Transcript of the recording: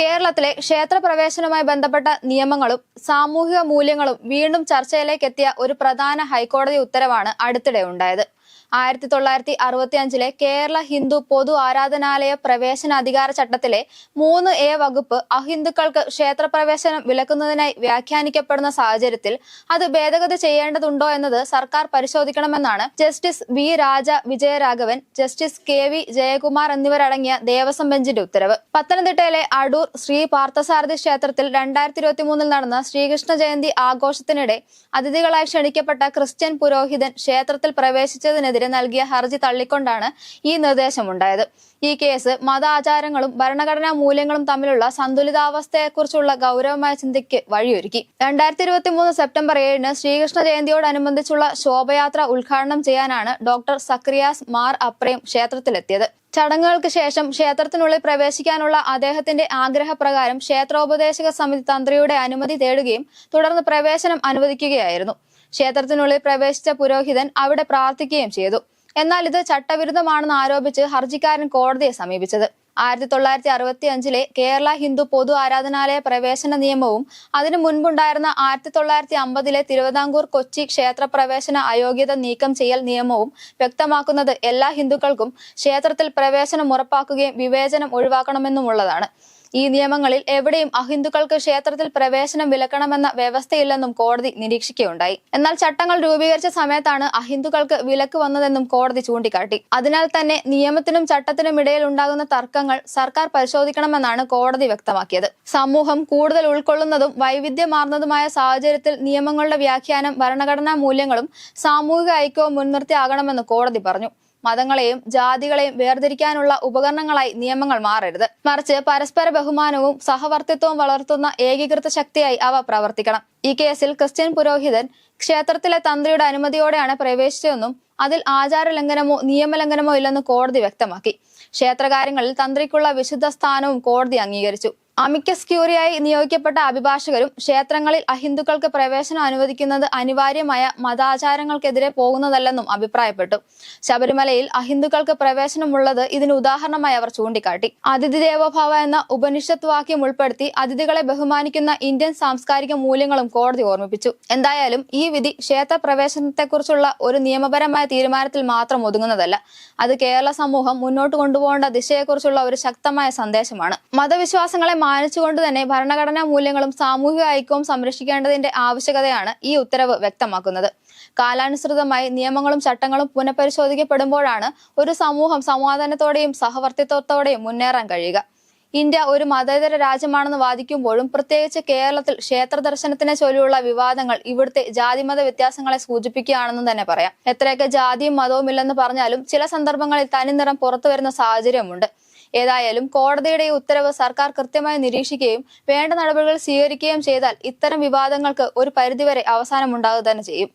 കേരളത്തിലെ ക്ഷേത്രപ്രവേശനവുമായി ബന്ധപ്പെട്ട നിയമങ്ങളും സാമൂഹിക മൂല്യങ്ങളും വീണ്ടും ചർച്ചയിലേക്കെത്തിയ ഒരു പ്രധാന ഹൈക്കോടതി ഉത്തരവാണ് അടുത്തിടെ ഉണ്ടായത് ആയിരത്തി തൊള്ളായിരത്തി അറുപത്തി അഞ്ചിലെ കേരള ഹിന്ദു പൊതു ആരാധനാലയ പ്രവേശന അധികാര ചട്ടത്തിലെ മൂന്ന് എ വകുപ്പ് അഹിന്ദുക്കൾക്ക് ക്ഷേത്രപ്രവേശനം വിലക്കുന്നതിനായി വ്യാഖ്യാനിക്കപ്പെടുന്ന സാഹചര്യത്തിൽ അത് ഭേദഗതി ചെയ്യേണ്ടതുണ്ടോ എന്നത് സർക്കാർ പരിശോധിക്കണമെന്നാണ് justice V Raja Vijayaraghavan justice K V Jayakumar എന്നിവരടങ്ങിയ ദേവസ്വം ബെഞ്ചിന്റെ ഉത്തരവ്. പത്തനംതിട്ടയിലെ അടൂർ ശ്രീ പാർത്ഥസാരഥി ക്ഷേത്രത്തിൽ രണ്ടായിരത്തി ഇരുപത്തി മൂന്നിൽ നടന്ന ശ്രീകൃഷ്ണ ജയന്തി ആഘോഷത്തിനിടെ അതിഥികളായി ക്ഷണിക്കപ്പെട്ട ക്രിസ്ത്യൻ പുരോഹിതൻ ക്ഷേത്രത്തിൽ പ്രവേശിച്ചതിനെതിരെ നൽകിയ ഹർജി തള്ളിക്കൊണ്ടാണ് ഈ നിർദ്ദേശമുണ്ടായത്. ഈ കേസ് മതാചാരങ്ങളും ഭരണഘടനാ മൂല്യങ്ങളും തമ്മിലുള്ള സന്തുലിതാവസ്ഥയെക്കുറിച്ചുള്ള ഗൗരവമായ ചിന്തയ്ക്ക് വഴിയൊരുക്കി. രണ്ടായിരത്തി ഇരുപത്തി മൂന്ന് സെപ്റ്റംബർ ഏഴിന് ശ്രീകൃഷ്ണ ജയന്തിയോടനുബന്ധിച്ചുള്ള ശോഭയാത്ര ഉദ്ഘാടനം ചെയ്യാനാണ് ഡോക്ടർ സക്രിയാസ് മാർ അപ്രേം ക്ഷേത്രത്തിലെത്തിയത്. ചടങ്ങുകൾക്ക് ശേഷം ക്ഷേത്രത്തിനുള്ളിൽ പ്രവേശിക്കാനുള്ള അദ്ദേഹത്തിന്റെ ആഗ്രഹപ്രകാരം ക്ഷേത്രോപദേശക സമിതി തന്ത്രിയുടെ അനുമതി തേടുകയും തുടർന്ന് പ്രവേശനം അനുവദിക്കുകയായിരുന്നു. ക്ഷേത്രത്തിനുള്ളിൽ പ്രവേശിച്ച പുരോഹിതൻ അവിടെ പ്രാർത്ഥിക്കുകയും ചെയ്തു. എന്നാൽ ഇത് ചട്ടവിരുദ്ധമാണെന്ന് ആരോപിച്ച് ഹർജിക്കാരൻ കോടതിയെ സമീപിച്ചത്. ആയിരത്തി തൊള്ളായിരത്തി അറുപത്തി അഞ്ചിലെ കേരള ഹിന്ദു പൊതു ആരാധനാലയ പ്രവേശന നിയമവും അതിനു മുൻപുണ്ടായിരുന്ന ആയിരത്തി തൊള്ളായിരത്തി അമ്പതിലെ തിരുവിതാംകൂർ കൊച്ചി ക്ഷേത്ര പ്രവേശന അയോഗ്യത നീക്കം ചെയ്യൽ നിയമവും വ്യക്തമാക്കുന്നത് എല്ലാ ഹിന്ദുക്കൾക്കും ക്ഷേത്രത്തിൽ പ്രവേശനം ഉറപ്പാക്കുകയും വിവേചനം ഒഴിവാക്കണമെന്നുമുള്ളതാണ്. ഈ നിയമങ്ങളിൽ എവിടെയും അഹിന്ദുക്കൾക്ക് ക്ഷേത്രത്തിൽ പ്രവേശനം വിലക്കണമെന്ന വ്യവസ്ഥയില്ലെന്നും കോടതി നിരീക്ഷിക്കുകയുണ്ടായി. എന്നാൽ ചട്ടങ്ങൾ രൂപീകരിച്ച സമയത്താണ് അഹിന്ദുക്കൾക്ക് വിലക്ക് വന്നതെന്നും കോടതി ചൂണ്ടിക്കാട്ടി. അതിനാൽ തന്നെ നിയമത്തിനും ചട്ടത്തിനും ഇടയിൽ ഉണ്ടാകുന്ന തർക്കങ്ങൾ സർക്കാർ പരിശോധിക്കണമെന്നാണ് കോടതി വ്യക്തമാക്കിയത്. സമൂഹം കൂടുതൽ ഉൾക്കൊള്ളുന്നതും വൈവിധ്യമാർന്നതുമായ സാഹചര്യത്തിൽ നിയമങ്ങളുടെ വ്യാഖ്യാനം ഭരണഘടനാ മൂല്യങ്ങളും സാമൂഹിക ഐക്യവും മുൻനിർത്തിയാകണമെന്ന് കോടതി പറഞ്ഞു. മതങ്ങളെയും ജാതികളെയും വേർതിരിക്കാനുള്ള ഉപകരണങ്ങളായി നിയമങ്ങൾ മാറരുത്. മറിച്ച് പരസ്പര ബഹുമാനവും സഹവർത്തിത്വവും വളർത്തുന്ന ഏകീകൃത ശക്തിയായി അവ പ്രവർത്തിക്കണം. ഈ കേസിൽ ക്രിസ്ത്യൻ പുരോഹിതൻ ക്ഷേത്രത്തിലെ തന്ത്രിയുടെ അനുമതിയോടെയാണ് പ്രവേശിച്ചതെന്നും അതിൽ ആചാര ലംഘനമോ നിയമലംഘനമോ ഇല്ലെന്ന് കോടതി വ്യക്തമാക്കി. ക്ഷേത്രകാര്യങ്ങളിൽ തന്ത്രിക്കുള്ള വിശുദ്ധ സ്ഥാനവും കോടതി അംഗീകരിച്ചു. അമിക്കസ് ക്യൂറിയായി നിയോഗിക്കപ്പെട്ട അഭിഭാഷകരും ക്ഷേത്രങ്ങളിൽ അഹിന്ദുക്കൾക്ക് പ്രവേശനം അനുവദിക്കുന്നത് അനിവാര്യമായ മതാചാരങ്ങൾക്കെതിരെ പോകുന്നതല്ലെന്നും അഭിപ്രായപ്പെട്ടു. ശബരിമലയിൽ അഹിന്ദുക്കൾക്ക് പ്രവേശനമുള്ളത് ഇതിന് ഉദാഹരണമായി അവർ ചൂണ്ടിക്കാട്ടി. അതിഥി ദേവോഭവ എന്ന ഉപനിഷത്ത് വാക്യം ഉൾപ്പെടുത്തി അതിഥികളെ ബഹുമാനിക്കുന്ന ഇന്ത്യൻ സാംസ്കാരിക മൂല്യങ്ങളും കോടതി ഓർമ്മിപ്പിച്ചു. എന്തായാലും ഈ വിധി ക്ഷേത്ര പ്രവേശനത്തെക്കുറിച്ചുള്ള ഒരു നിയമപരമായ തീരുമാനത്തിൽ മാത്രം ഒതുങ്ങുന്നതല്ല. അത് കേരള സമൂഹം മുന്നോട്ട് കൊണ്ടുപോകേണ്ട ദിശയെക്കുറിച്ചുള്ള ഒരു ശക്തമായ സന്ദേശമാണ്. മതവിശ്വാസങ്ങളെ മാനിച്ചുകൊണ്ട് തന്നെ ഭരണഘടനാ മൂല്യങ്ങളും സാമൂഹിക ഐക്യവും സംരക്ഷിക്കേണ്ടതിന്റെ ആവശ്യകതയാണ് ഈ ഉത്തരവ് വ്യക്തമാക്കുന്നത്. കാലാനുസൃതമായി നിയമങ്ങളും ചട്ടങ്ങളും പുനഃപരിശോധിക്കപ്പെടുമ്പോഴാണ് ഒരു സമൂഹം സമാധാനത്തോടെയും സഹവർത്തിത്വത്തോടെയും മുന്നേറാൻ കഴിയുക. ഇന്ത്യ ഒരു മതേതര രാജ്യമാണെന്ന് വാദിക്കുമ്പോഴും പ്രത്യേകിച്ച് കേരളത്തിൽ ക്ഷേത്ര ദർശനത്തിനെ ചൊല്ലിയുള്ള വിവാദങ്ങൾ ഇവിടുത്തെ ജാതിമത വ്യത്യാസങ്ങളെ സൂചിപ്പിക്കുകയാണെന്നും തന്നെ പറയാം. എത്രയൊക്കെ ജാതിയും മതവും ഇല്ലെന്ന് പറഞ്ഞാലും ചില സന്ദർഭങ്ങളിൽ തനിനിറം പുറത്തു വരുന്ന സാഹചര്യമുണ്ട്. ഏതായാലും കോടതിയുടെ ഉത്തരവ് സർക്കാർ കൃത്യമായി നിരീക്ഷിക്കുകയും വേണ്ട നടപടികൾ സ്വീകരിക്കുകയും ചെയ്താൽ ഇത്തരം വിവാദങ്ങൾക്ക് ഒരു പരിധിവരെ അവസാനമുണ്ടാകുക തന്നെ ചെയ്യും.